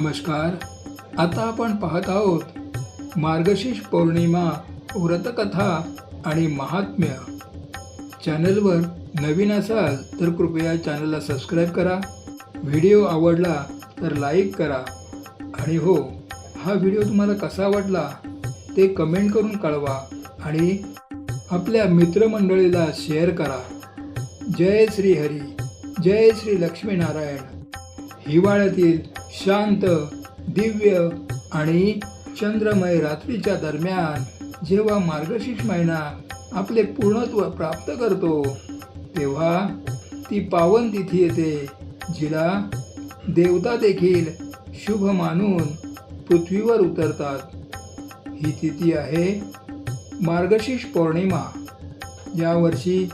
नमस्कार. आता आपण पाहत आहोत मार्गशीर्ष पौर्णिमा व्रतकथा आणि महात्म्य. चॅनलवर नवीन असाल तर कृपया चॅनलला सबस्क्राईब करा. व्हिडिओ आवडला तर लाईक करा. आणि हो हा व्हिडिओ तुम्हाला कसा वाटला ते कमेंट करून कळवा आणि आपल्या मित्रमंडळीला शेअर करा. जय श्री हरी जय श्री लक्ष्मीनारायण. हिवाळ्यातील शांत दिव्य आणि चंद्रमय रात्रीच्या दरम्यान जेव्हा मार्गशीर्ष महिना आपले पूर्णत्व प्राप्त करतो तेव्हा ती पावन तिथी येते जिला देवता देखील शुभ मानून पृथ्वीवर उतरतात. ही तिथी आहे मार्गशीर्ष पौर्णिमा. यावर्षी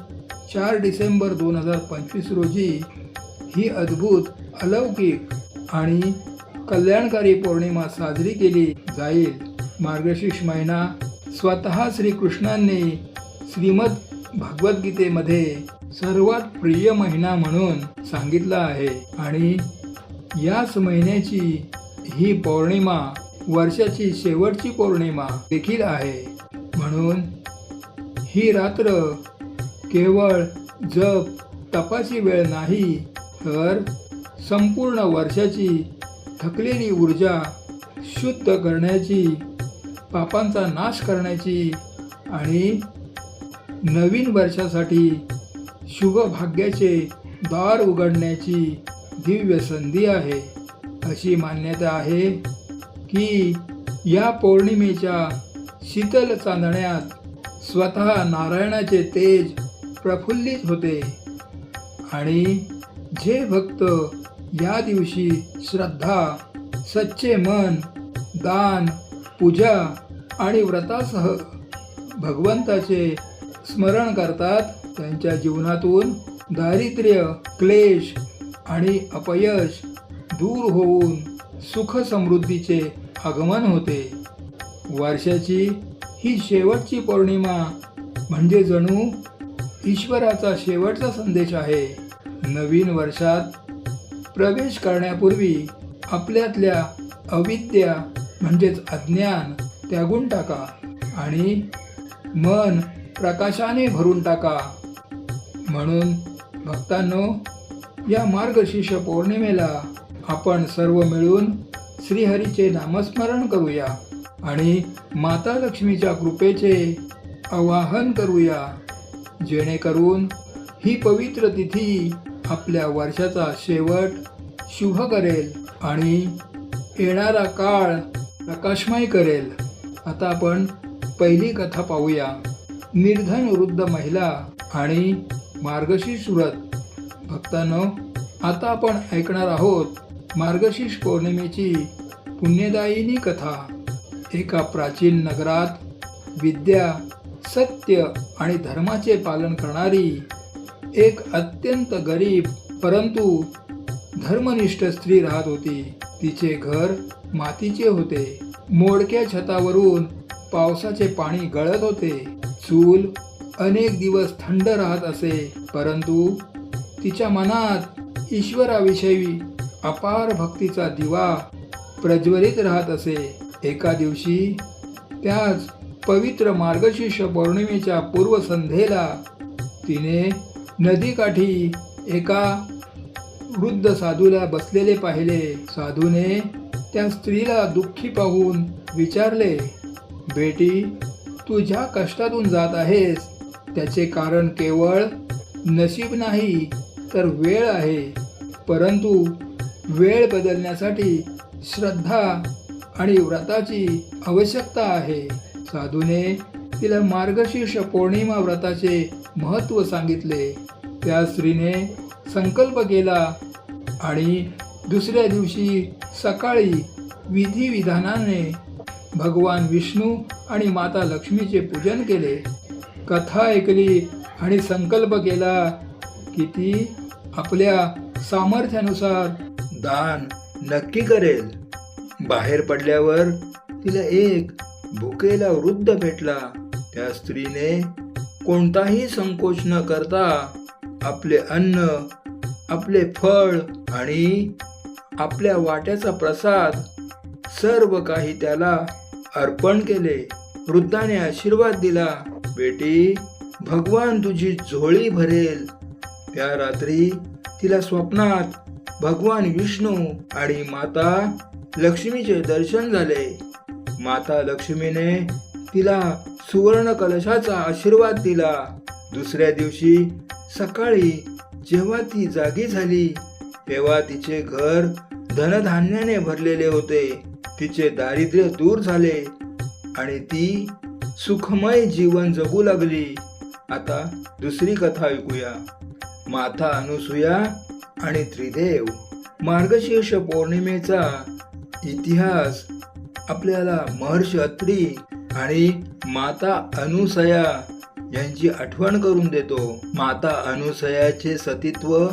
चार डिसेंबर दोन हजार पंचवीस रोजी ही अद्भुत अलौकिक आणि कल्याणकारी पौर्णिमा साजरी केली जाईल. मार्गशीर्ष महिना स्वतः श्रीकृष्णांनी श्रीमद भगवद्गीतेमध्ये सर्वात प्रिय महिना म्हणून सांगितला आहे. आणि याच महिन्याची ही पौर्णिमा वर्षाची शेवटची पौर्णिमा देखील आहे. म्हणून ही रात्र केवळ जप तपाची वेळ नाही तर संपूर्ण वर्षाची थकलेली ऊर्जा शुद्ध करण्याची पापांचा नाश करण्याची आणि नवीन वर्षासाठी शुभ भाग्याचे दार उघडण्याची दिव्य संधी आहे. अशी मान्यता आहे की या पौर्णिमेच्या शीतल चांदण्यात स्वतः नारायणाचे तेज प्रफुल्लित होते आणि जे भक्त या दिवशी श्रद्धा सच्चे मन दान पूजा आणि व्रतासह भगवंताचे स्मरण करतात. त्यांच्या जीवनातून दारिद्र्य क्लेश आणि अपयश दूर होऊन सुख समृद्धीचे आगमन होते. वर्षाची ही शेवटची पौर्णिमा म्हणजे जणू ईश्वराचा शेवटचा संदेश आहे. नवीन वर्षात प्रवेश करण्यापूर्वी आपल्यातल्या अविद्या म्हणजेच अज्ञान त्यागून टाका आणि मन प्रकाशाने भरून टाका. म्हणून भक्तांनो या मार्गशीर्ष पौर्णिमेला आपण सर्व मिळून श्रीहरीचे नामस्मरण करूया आणि माता लक्ष्मीच्या कृपेचे आवाहन करूया. जेणेकरून ही पवित्र तिथी आपल्या वर्षाचा शेवट शुभ करेल आणि येणारा काळ प्रकाशमय करेल. आता आपण पहिली कथा पाहूया. निर्धन वृद्ध महिला आणि मार्गशीर्ष व्रत. भक्तांनो आता आपण ऐकणार आहोत मार्गशीर्ष पौर्णिमेची पुण्यदायिनी कथा. एका प्राचीन नगरात विद्या सत्य आणि धर्माचे पालन करणारी एक अत्यंत गरीब परंतु धर्मनिष्ठ स्त्री राहत होती. तिचे घर मातीचे होते. मोडक्या छतावरून पावसाचे पाणी गळत होते. चूल अनेक दिवस थंड राहत असे परंतु तिच्या मनात ईश्वराविषयी अपार भक्तीचा दिवा प्रज्वलित राहत असे. एका दिवशी त्याच पवित्र मार्गशीर्ष पौर्णिमेच्या पूर्वसंध्येला तिने नदीकाठी एका वृद्ध साधूला बसलेले पाहिले. साधूने त्या स्त्रीला दुःखी पाहून विचारले बेटी तू ज्या कष्टातून जात आहेस त्याचे कारण केवळ नशीब नाही तर वेळ आहे. परंतु वेळ बदलण्यासाठी श्रद्धा आणि व्रताची आवश्यकता आहे. साधूने तिला मार्गशीर्ष पौर्णिमा व्रताचे महत्त्व सांगितले. त्या स्त्रीने संकल्प केला आणि दुसऱ्या दिवशी सकाळी विधिविधानाने भगवान विष्णू आणि माता लक्ष्मीचे पूजन केले. कथा ऐकली आणि संकल्प केला की ती आपल्या सामर्थ्यानुसार दान नक्की करेल. बाहेर पडल्यावर तिला एक भुकेला वृद्ध भेटला. त्या स्त्रीने कोणताही संकोच न करता आपले अन्न आपले फळ आणि आपल्या वाट्याचा प्रसाद सर्व काही त्याला अर्पण केले. वृद्धाने आशीर्वाद दिला. बेटी भगवान तुझी झोळी भरेल. त्या रात्री तिला स्वप्नात भगवान विष्णू आणि माता लक्ष्मीचे दर्शन झाले. माता लक्ष्मीने तिला सुवर्ण कलशाचा आशीर्वाद दिला. दुसऱ्या दिवशी सकाळी जेव्हा ती जागी झाली तेव्हा तिचे घर धनधान्याने भरलेले होते. तिचे दारिद्र्य दूर झाले आणि ती सुखमय जीवन जगू लागली. आता दुसरी कथा ऐकूया. माता अनुसूया आणि त्रिदेव मार्गशीर्ष पौर्णिमेचा इतिहास आपल्याला महर्षी अत्री आणि माता अनुसया यांची आठवण करून देतो. माता अनुसयाचे सतीत्व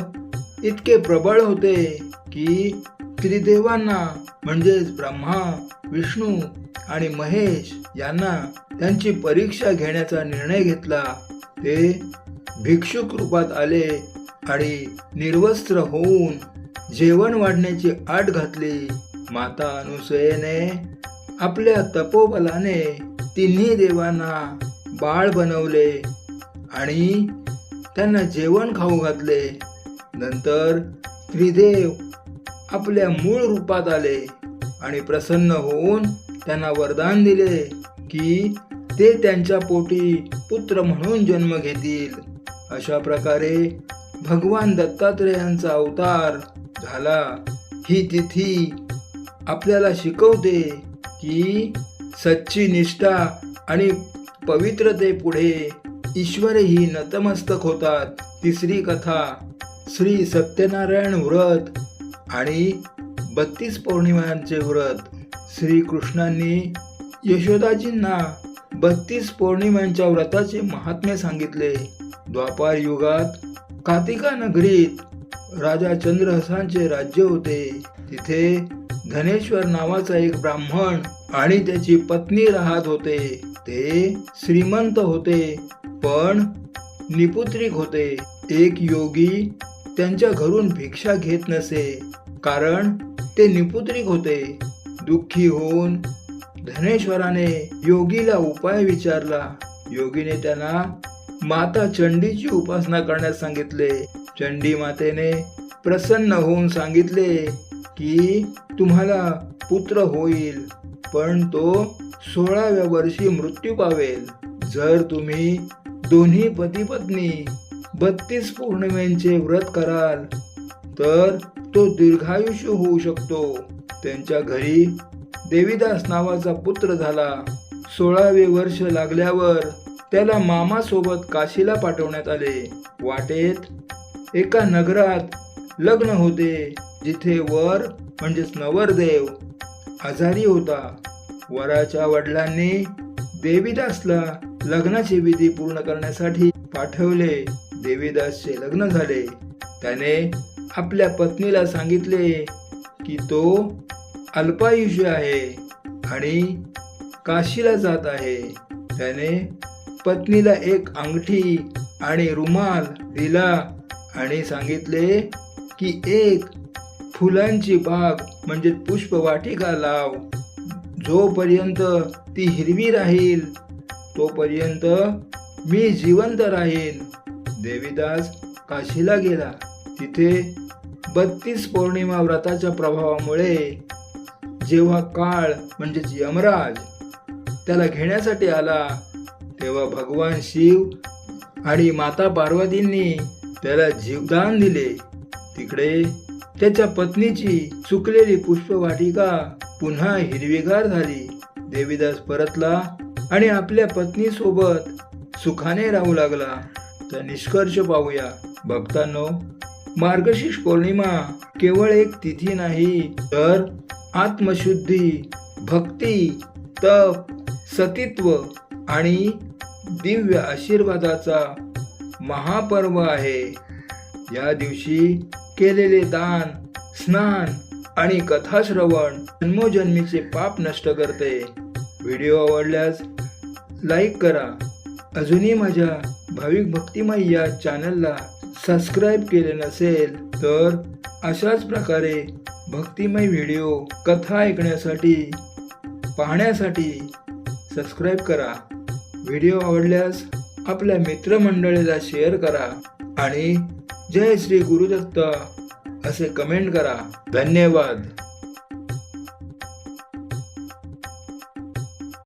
इतके प्रबळ होते की त्रिदेवांना म्हणजेच ब्रह्मा विष्णू आणि महेश यांना त्यांची परीक्षा घेण्याचा निर्णय घेतला. ते भिक्षुक रूपात आले आणि निर्वस्त्र होऊन जेवण वाढण्याची आट घातली. माता अनुसयेने आपल्या तपोबलाने तिन्ही देवांना बाळ बनवले आणि त्यांना जेवण खाऊ घातले. नंतर त्रिदेव आपल्या मूळ रूपात आले आणि प्रसन्न होऊन त्यांना वरदान दिले की ते त्यांच्या पोटी पुत्र म्हणून जन्म घेतील. अशा प्रकारे भगवान दत्तात्रेयांचा अवतार झाला. ही तिथी आपल्याला शिकवते की सच्ची निष्ठा आणि पवित्रतेपुढे ईश्वरही नतमस्तक होतात. तिसरी कथा श्री सत्यनारायण व्रत आणि बत्तीस पौर्णिमांचे व्रत. श्रीकृष्णांनी यशोदाजींना बत्तीस पौर्णिमांच्या व्रताचे महात्म्य सांगितले. द्वापार युगात कातिका नगरीत राजा चंद्रहसांचे राज्य होते. तिथे धनेश्वर नावाचा एक ब्राह्मण आणि त्याची पत्नी राहत होते. ते श्रीमंत होते पण निपुत्रिक होते. एक योगी त्यांच्या घरून भिक्षा घेत नसे कारण ते निपुत्रिक होते. दुःखी होऊन धनेश्वराने योगीला उपाय विचारला. योगीने त्यांना माता चंडीची उपासना करण्यास सांगितले. चंडी मातेने प्रसन्न होऊन सांगितले की तुम्हाला पुत्र होईल. पण तो सोळाव्या वर्षी मृत्यू पावेल. जर तुम्ही दोन्ही पती पत्नी बत्तीस पौर्णिमेचे व्रत कराल तर तो दीर्घायुष्य होऊ शकतो. त्यांच्या घरी देवीदास नावाचा पुत्र झाला. सोळावे वर्ष लागल्यावर त्याला मामासोबत काशीला पाठवण्यात आले. वाटेत एका नगरात लग्न होते जिथे वर म्हणजेच नवरदेव आजारी होता. वराच्या वडिलांनी देवीदासला लग्नाची विधी पूर्ण करण्यासाठी पाठवले. देवीदासचे लग्न झाले. त्याने आपल्या पत्नीला सांगितले की तो अल्पायुष्य आहे आणि काशीला जात आहे. त्याने पत्नीला एक अंगठी आणि रुमाल दिला आणि सांगितले की एक फुलांची बाग म्हणजे पुष्पवाटिका लाव. जोपर्यंत ती हिरवी राहील तोपर्यंत मी जिवंत राहीन देवीदास काशीला गेला. तिथे बत्तीस पौर्णिमा व्रताच्या प्रभावामुळे जेव्हा काळ म्हणजेच यमराज त्याला घेण्यासाठी आला तेव्हा भगवान शिव आणि माता पार्वतींनी त्याला जीवदान दिले. तिकडे त्याच्या पत्नीची चुकलेली पुष्पवाटिका पुन्हा हिरवीगार झाली. देवीदास परतला आणि आपल्या पत्नी सोबत सुखाने राहू लागला. तर निष्कर्ष पाहूया. भक्तांनो मार्गशीर्ष पौर्णिमा केवळ एक तिथी नाही तर आत्मशुद्धी भक्ती तप सतीत्व आणि दिव्य आशीर्वादाचा महापर्व आहे. या दिवशी केलेले दान स्नान आणि कथाश्रवण जन्मोजन्मीचे पाप नष्ट करते. व्हिडिओ आवडल्यास लाईक करा. अजूनही माझ्या भाविक भक्तिमय या चॅनलला सबस्क्राईब केले नसेल तर अशाच प्रकारे भक्तिमय व्हिडिओ कथा ऐकण्यासाठी पाहण्यासाठी सबस्क्राईब करा. व्हिडिओ आवडल्यास आपल्या मित्रमंडळीला शेअर करा आणि जय श्री गुरुदत्त. असे कमेंट करा. धन्यवाद.